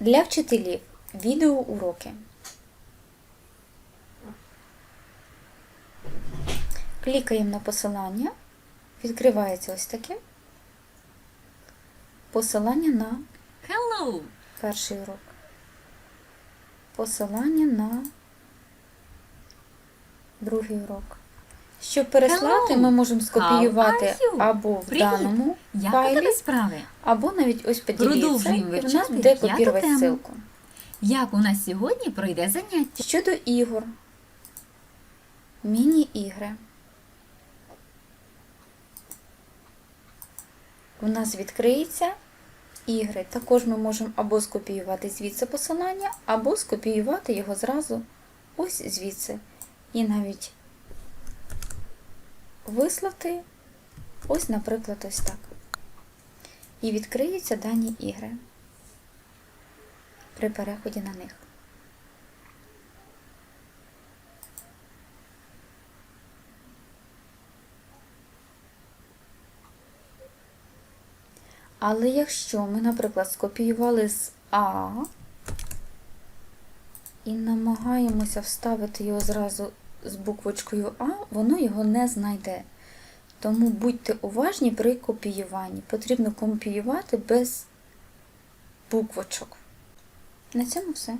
Для вчителів відеоуроки. Клікаємо на посилання. Відкривається ось таке. Посилання на Hello. перший урок. Посилання на другий урок. Щоб переслати, Hello. ми можемо How скопіювати are you? або в Привіт. даному Як у файлі, тебе справи? або навіть ось поділіться, Продовжуємо і вивчати п'яту тему. ссылку. Як у нас сьогодні пройде заняття? Щодо ігор, міні-ігри. У нас відкриється ігри. Також ми можемо або скопіювати звідси посилання, або скопіювати його зразу ось звідси. І навіть вислати ось, наприклад, ось так. І відкриються дані ігри при переході на них. Але якщо ми, наприклад, скопіювали з А і намагаємося вставити його зразу з буквочкою А, воно його не знайде. Тому будьте уважні при копіюванні. Потрібно копіювати без буквочок. На цьому все.